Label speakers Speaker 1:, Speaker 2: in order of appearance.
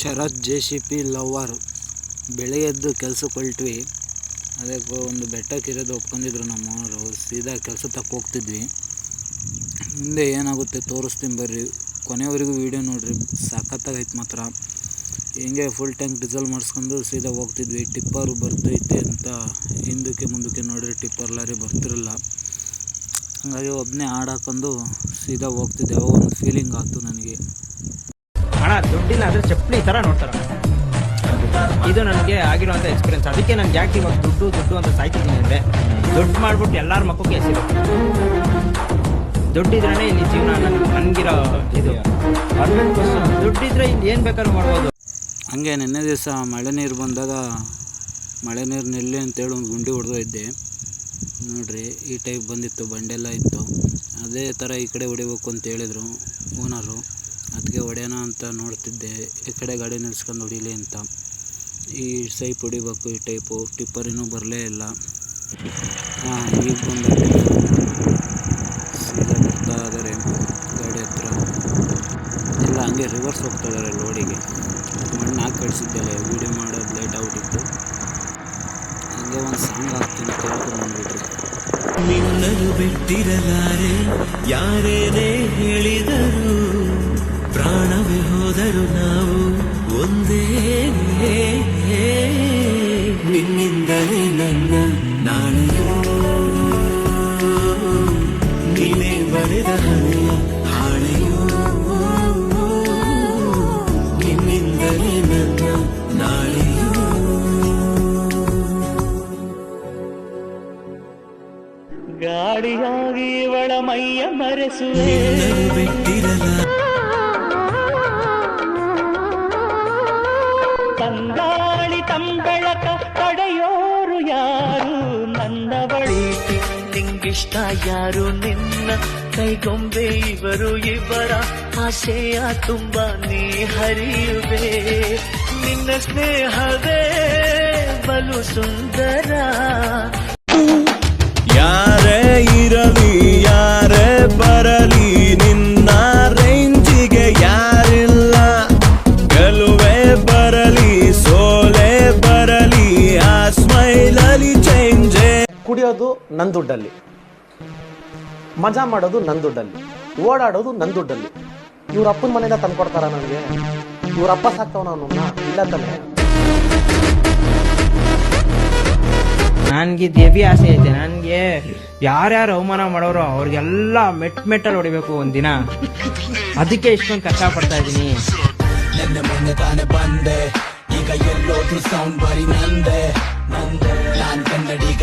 Speaker 1: Bharat J C B lover ಬೆಳಗ್ಗೆ ಎದ್ದು ಕೆಲ್ಸಕ್ಕೆ ಹೊಲ್ಟ್ವಿ ಅದಕ್ಕೆ ಒಂದು ಬೆಟ್ಟಕ್ಕೆ ಇರೋದು ಒಪ್ಕೊಂಡಿದ್ರು ನಮ್ಮವರು. ಸೀದಾ ಕೆಲಸ ತಕ್ಕ ಹೋಗ್ತಿದ್ವಿ. ಮುಂದೆ ಏನಾಗುತ್ತೆ ತೋರಿಸ್ತೀನಿ ಬರ್ರಿ. ಕೊನೆವರೆಗೂ ವೀಡಿಯೋ ನೋಡಿರಿ. ಸಾಕತ್ತಾಗೈತೆ ಮಾತ್ರ. ಹಿಂಗೆ ಫುಲ್ ಟ್ಯಾಂಕ್ ಡೀಸೆಲ್ ಮಾಡಿಸ್ಕೊಂಡು ಸೀದಾ ಹೋಗ್ತಿದ್ವಿ. ಟಿಪ್ಪರು ಬರ್ತೈತೆ ಅಂತ ಹಿಂದಕ್ಕೆ ಮುಂದಕ್ಕೆ ನೋಡಿರಿ. ಟಿಪ್ಪರ್ ಲಾರಿ ಬರ್ತಿರಲ್ಲ. ಹಾಗಾಗಿ ಒಬ್ಬನೇ ಹಾಡು ಹಾಕೊಂಡು ಸೀದಾ ಹೋಗ್ತಿದ್ದೆ. ಅವಾಗ ಒಂದು ಫೀಲಿಂಗ್ ಆಯ್ತು ನನಗೆ.
Speaker 2: ದುಡ್ಡಿಲ್ಲ ಆದರೆ ಚಪ್ಪಲಿ ಥರ ನೋಡ್ತಾರ. ಇದು ನನಗೆ ಆಗಿರುವಂಥ ಎಕ್ಸ್ಪೀರಿಯನ್ಸ್ ಅದಕ್ಕೆ ನಾನು ಯಾಕೆ ಇವಾಗ ದುಡ್ಡು ದುಡ್ಡು ಅಂತ ಸಾಯ್ತಿದ್ದೀನಿ ಅಂದರೆ, ದುಡ್ಡು ಮಾಡ್ಬಿಟ್ಟು ಎಲ್ಲರ ಮಕ್ಕಳು ಕೇಸಿರು ದುಡ್ಡಿದ್ರೆ ಇಲ್ಲಿ ಜೀವನ ನನ್ ನನಗಿರೋ ಇದು. ದುಡ್ಡಿದ್ರೆ ಇಲ್ಲಿ ಏನು ಬೇಕಾದ್ರೂ ಮಾಡ್ಬೋದು.
Speaker 1: ಹಂಗೆ ನಿನ್ನೆ ದಿವಸ ಮಳೆ ನೀರು ಬಂದಾಗ ಮಳೆ ನೀರು ನಿಲ್ಲಿ ಅಂತೇಳಿ ಒಂದು ಗುಂಡಿ ಹೊಡೆದೋಯ್ದೆ ನೋಡ್ರಿ, ಈ ಟೈಪ್ ಬಂದಿತ್ತು, ಬಂಡೆಲ್ಲ ಇತ್ತು. ಅದೇ ಥರ ಈ ಕಡೆ ಹೊಡಿಬೇಕು ಅಂತ ಹೇಳಿದರು ಓನರು ಅದಕ್ಕೆ ಹೊಡೆಯೋಣ ಅಂತ ನೋಡ್ತಿದ್ದೆ. ಈ ಕಡೆ ಗಾಡಿ ನಿಲ್ಸ್ಕೊಂಡು ಹೊಡೀಲಿ ಅಂತ. ಈ ಸೈಪ್ ಹೊಡಿಬೇಕು, ಈ ಟೈಪು. ಟಿಪ್ಪರ್ ಇನ್ನೂ ಬರಲೇ ಇಲ್ಲ. ಹಾಂ, ಈಗ ಬಂದು ಸೀದಾ ಬರ್ತಾ ಇದ್ದಾರೆ ಗಾಡಿ ಹತ್ರ. ಎಲ್ಲ ಹಂಗೆ ರಿವರ್ಸ್ ಹೋಗ್ತಾ ಇದ್ದಾರೆ ಲೋಡಿಗೆ ಮಣ್ಣು ಹಾಕಿ ಕಳಿಸಿದ್ದೆಲ್ಲ ವೀಡಿಯೋ ಮಾಡೋದು ಲೇಟ್ ಆಗ್ಬಿಟ್ಟಿತ್ತು. ಹಂಗೆ ಒಂದು ಸಾಂಗ್ ಹಾಕ್ತೀನಿ, ಕೇಳ್ಕೊಂಡು ಬಂದ್ಬಿಟ್ರಿ.
Speaker 3: ಬಿಟ್ಟಿರಲಾರೆ, ಯಾರೇನೇ ಹೇಳಿದರು. ಪ್ರಾಣವೇ ಹೋದರು ನಾವು ಒಂದೇ ನಿನ್ನಿಂದಲೇ ನನ್ನ ನಾಳೆಯೋ ನೀನೇ ಬರೆದ ಹಣೆಯ ಹಾಳೆಯೋ ನಿನ್ನಿಂದಲೇ ನನ್ನ ನಾಳೆಯೋ
Speaker 4: ಗಾಡಿಯಾಗಿ ಇವಳ ಮೈಯ ಮರೆಸುವೆ
Speaker 3: ನಿನ್ನನ್ನು
Speaker 4: ತಂಬೆಳಕ ತಡೆಯೋರು ಯಾರು? ನನ್ನ ಬಳಿ ನಿಂಗಿಷ್ಟ ಯಾರು? ನಿನ್ನ ಕೈಗೊಂಬೆ ಇವರು ಇವರ ಆಶೆಯ ತುಂಬ ನೀ ಹರಿಯುವೆ ನಿನ್ನ ಸ್ನೇಹವೇ ಬಲು ಸುಂದರ.
Speaker 3: ನನ್ನ
Speaker 5: ದುಡ್ಡಲ್ಲಿ ಮಜಾ ಮಾಡೋದು ನನ್ನ ದುಡ್ಡಲ್ಲಿ ಓಡಾಡೋದು ನನ್ನ ದುಡ್ಡಲ್ಲಿ ಇವ್ರ ಅಪ್ಪನ ಮನೆಯಿಂದ ತಂದ್ಕೊಡ್ತಾರ ನನಗೆ? ಇವ್ರ ಅಪ್ಪ ಸಾಕ್ತವನ ಅವನನ್ನ? ಇಲ್ಲ ತಾನೆ
Speaker 2: ನನಗೆ ದೇವಿ ಆಸೆ ಐತೆ. ನನಗೆ ಯಾರ್ಯಾರು ಅವಮಾನ ಮಾಡೋರು ಅವ್ರಿಗೆಲ್ಲ ಮೆಟ್ ಮೆಟ್ಟಲ್ಲಿ ಹೊಡಿಬೇಕು ಒಂದಿನ. ಅದಕ್ಕೆ ಇಷ್ಟೊಂದು ಕಷ್ಟ ಪಡ್ತಾ ಇದ್ದೀನಿ.
Speaker 3: ನನ್ನ ಮೊನ್ನೆ ತಾನೆ ಬಂದೆ. ಈಗ ಎಲ್ಲೋದ್ರು ಸೌಂಡ್ ಬರಿ ನಂದೆ. ನಂದೆ. ನಾನ್ ಕನ್ನಡಿಗ